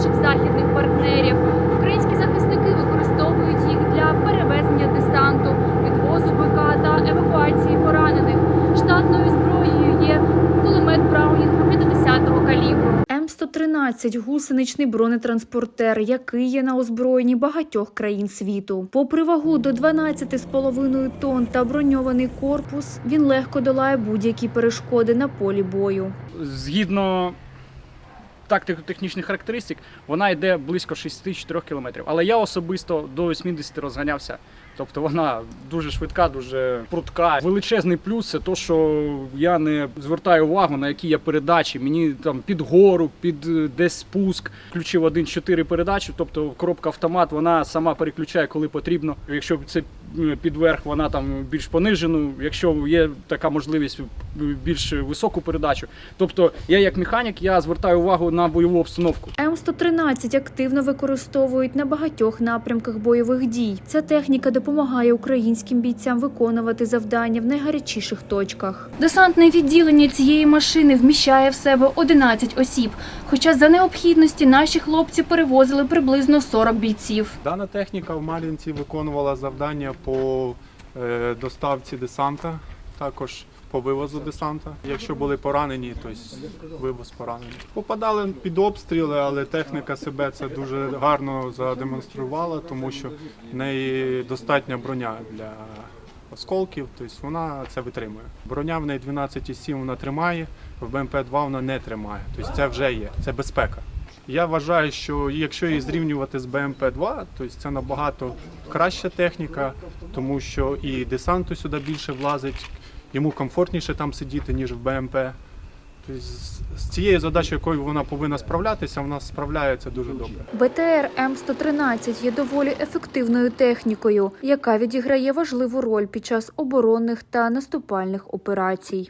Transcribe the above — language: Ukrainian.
наших західних партнерів. Українські захисники використовують їх для перевезення десанту, підвозу БК та евакуації поранених. Штатною зброєю є кулемет Браунінга 50-го калібру. М113 – гусеничний бронетранспортер, який є на озброєнні багатьох країн світу. Попри вагу до 12,5 тонн та броньований корпус, він легко долає будь-які перешкоди на полі бою. Згідно тактико-технічних характеристик, вона йде близько 64 км. Але я особисто до 80 розганявся. Тобто вона дуже швидка, дуже прудка. Величезний плюс це то, що я не звертаю увагу на які є передачі. Мені там під гору, під е, десь спуск. Включив 1-4 передачі, тобто коробка автомат, вона сама переключає, коли потрібно. Якщо це е, підверх, вона там більш понижену. Якщо є така можливість більш високу передачу. Тобто я як механік я звертаю увагу на бойову обстановку. М113 активно використовують на багатьох напрямках бойових дій. Ця техніка допомагає українським бійцям виконувати завдання в найгарячіших точках. Десантне відділення цієї машини вміщає в себе 11 осіб. Хоча за необхідності наші хлопці перевозили приблизно 40 бійців. Дана техніка в Малінці виконувала завдання по е, доставці десанта, також по вивозу десанта. Якщо були поранені, то вивоз поранених. Попадали під обстріли, але техніка себе це дуже гарно задемонструвала, тому що в неї достатня броня для осколків, тобто вона це витримує. Броня в неї 12,7 вона тримає, в БМП-2 вона не тримає. Тобто це вже є, це безпека. Я вважаю, що якщо її зрівнювати з БМП-2, то це набагато краща техніка, тому що і десанту сюди більше влазить, йому комфортніше там сидіти, ніж в БМП. Тобто з цією задачею, якою вона повинна справлятися, вона справляється дуже добре. БТР М113 є доволі ефективною технікою, яка відіграє важливу роль під час оборонних та наступальних операцій.